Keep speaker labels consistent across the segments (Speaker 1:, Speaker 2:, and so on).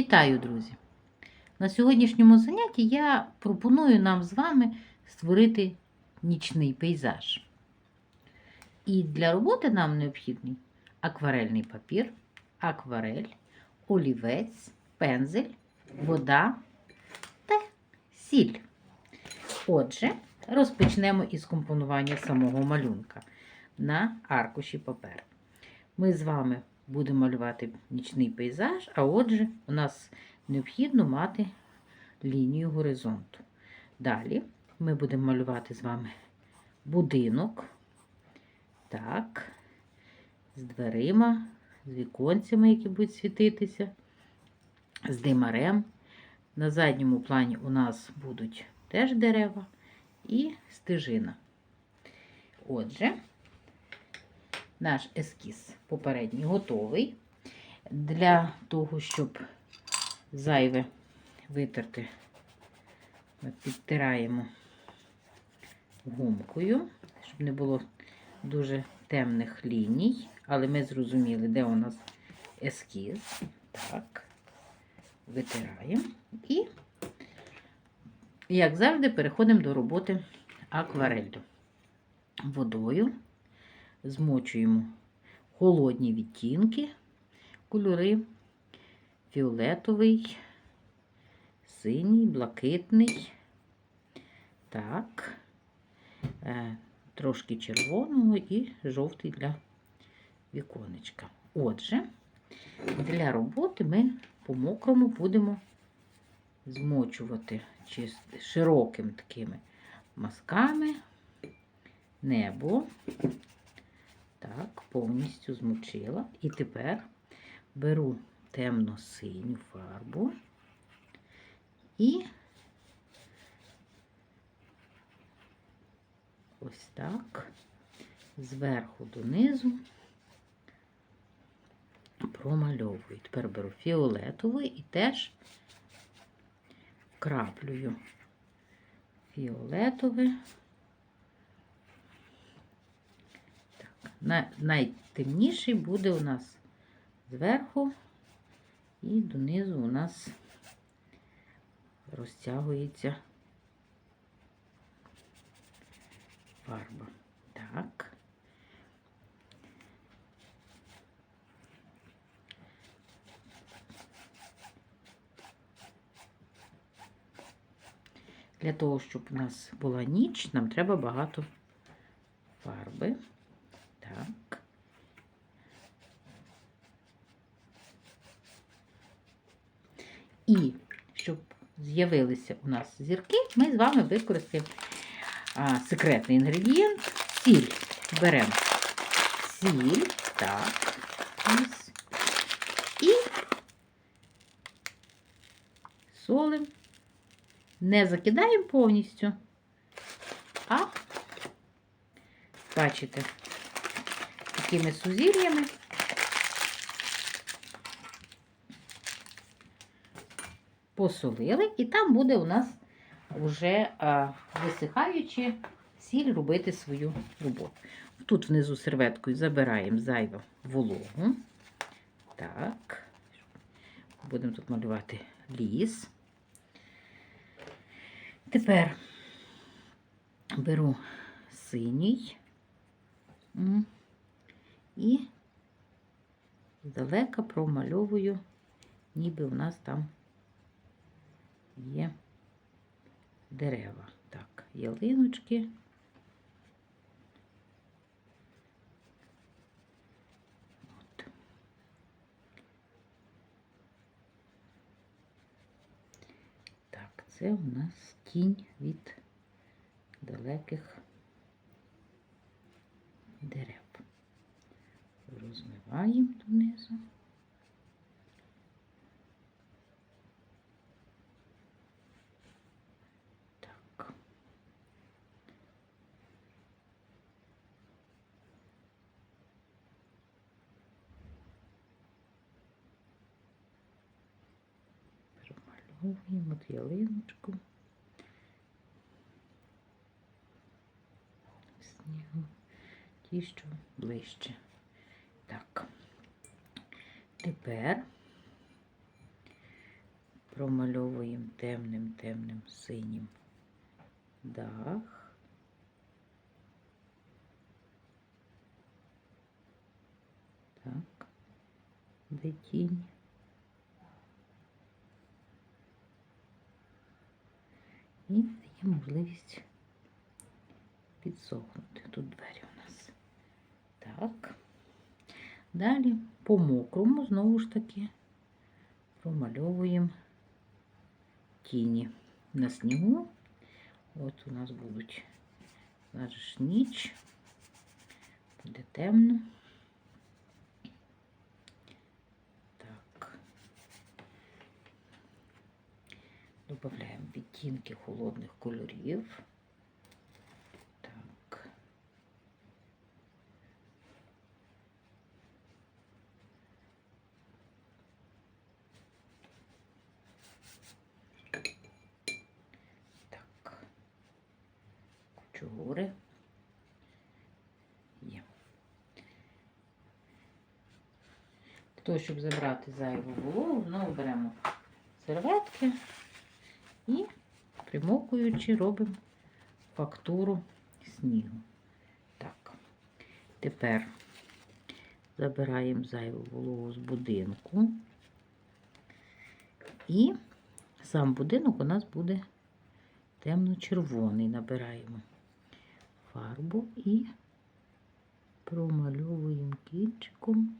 Speaker 1: Вітаю, друзі! На сьогоднішньому занятті я пропоную нам з вами створити нічний пейзаж. І для роботи нам необхідний акварельний папір, акварель, олівець, пензель, вода та сіль. Отже, розпочнемо із компонування самого малюнка на аркуші паперу. Ми з вами будемо малювати нічний пейзаж, а отже, у нас необхідно мати лінію горизонту. Далі ми будемо малювати з вами будинок. Так, з дверима, з віконцями, які будуть світитися, з димарем. На задньому плані у нас будуть теж дерева і стежина. Отже, наш ескіз попередній готовий. Для того, щоб зайве витерти, ми підтираємо гумкою, щоб не було дуже темних ліній, але ми зрозуміли, де у нас ескіз. Так, витираємо і, як завжди, переходимо до роботи акварелью. Водою змочуємо холодні відтінки, кольори фіолетовий, синій, блакитний, так, е, трошки червоного і жовтий для віконечка. Отже, для роботи ми по мокрому будемо змочувати широкими такими мазками небо. Так, повністю змочила. І тепер беру темно-синю фарбу і ось так зверху донизу промальовую. Тепер беру фіолетовий і теж краплюю фіолетове. Найтемніший буде у нас зверху і донизу у нас розтягується фарба. Так. Для того, щоб у нас була ніч, нам треба багато фарби. Так. І щоб з'явилися у нас зірки, ми з вами використаємо а, секретний інгредієнт сіль. Беремо сіль, так, і солим. Не закидаємо повністю, а бачите, такими сузір'ями. Посолили, і там буде у нас вже висихаючи сіль робити свою роботу. Тут внизу серветкою забираємо зайву вологу. Так, будемо тут малювати ліс. Тепер беру синій і здалека промальовую, ніби в нас там є дерева. Так, ялиночки. От. Так, це у нас тінь від далеких дерев. Розмиваємо донизу. Так. Промальовуємо от ялиночку. Снігу. Ті, що ближче. Так. Тепер промальовуємо темним, темним синім дах. Так, де тінь. І є можливість підсохнути. Тут двері у нас. Так. Далі по мокрому знову ж таки промальовуємо тіні на снігу. От у нас будуть ж ніч, буде темно. Так. Добавляємо відтінки холодних кольорів. Так. Так. Кучугури. Є. Щоб забрати зайву вологу, знову беремо серветки і примокуючи робимо фактуру снігу. Так. Тепер забираємо зайву вологу з будинку. І сам будинок у нас буде темно-червоний. Набираємо фарбу і промальовуємо кінчиком.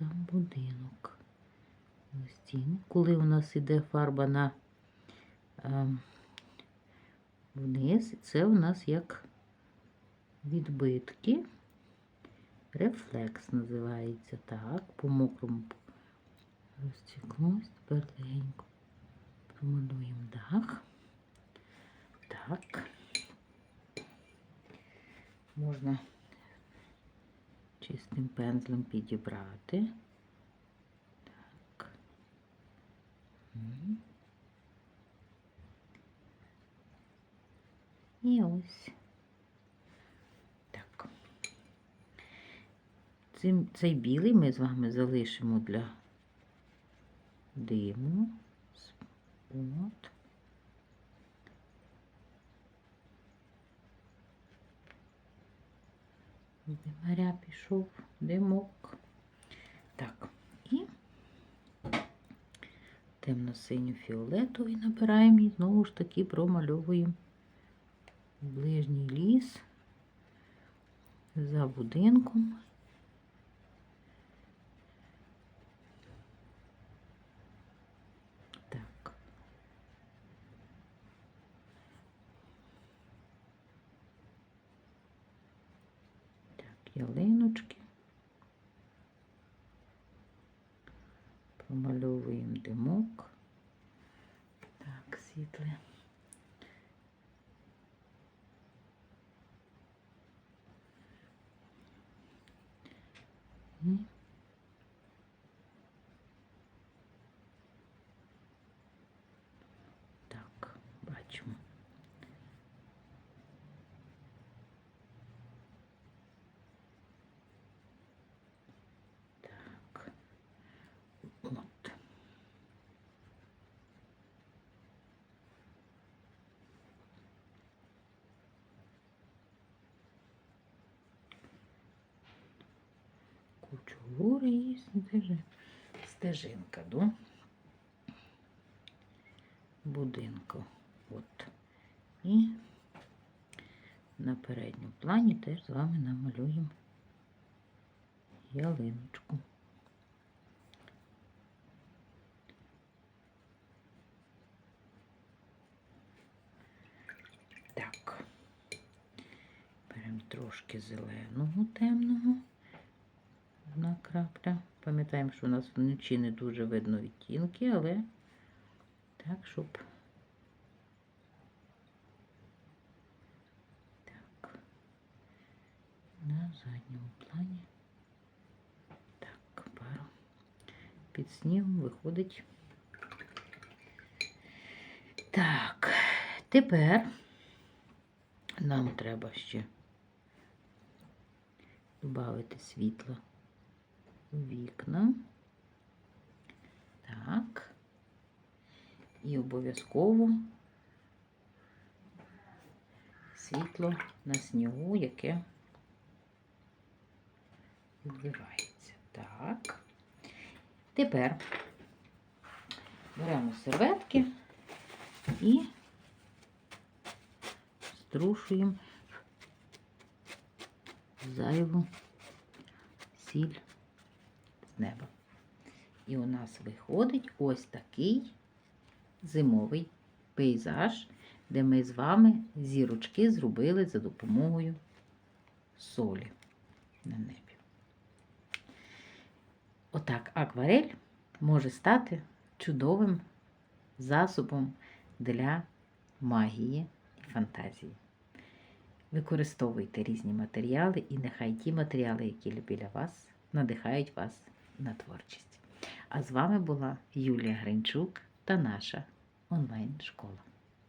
Speaker 1: Сам будинок. стіни. Коли у нас іде фарба на е, вниз, це у нас як відбитки. Рефлекс називається так, по мокрому розтеклось, тепер легенько промалюємо дах. Так. Можна чистим пензлем підібрати. Так. І ось. Так. Цим, цей білий ми з вами залишимо для диму. От. Димаря пішов, димок. Так, і темно-синю фіолетовий набираємо і знову ж таки промальовуємо ближній ліс за будинком. Так. Так, ялиночки. Промальовуємо димок. Так, світле. І Так, бачимо. Так. От. І стежи- стежинка до будинку. От. І на передньому плані теж з вами намалюємо ялиночку. Так. Беремо трошки зеленого темного. Одна крапля. Пам'ятаємо, що у нас вночі не дуже видно відтінки, але так, щоб так. На задньому плані. Так, пару. Під снігом виходить. Так, тепер нам треба ще додати світло вікна. Так. І обов'язково світло на снігу, яке відбивається. Так. Тепер беремо серветки і струшуємо зайву сіль неба. І у нас виходить ось такий зимовий пейзаж, де ми з вами зірочки зробили за допомогою солі на небі. Отак акварель може стати чудовим засобом для магії і фантазії. Використовуйте різні матеріали, і нехай ті матеріали, які біля вас, надихають вас на творчість. А з вами була Юлія Гринчук та наша онлайн-школа.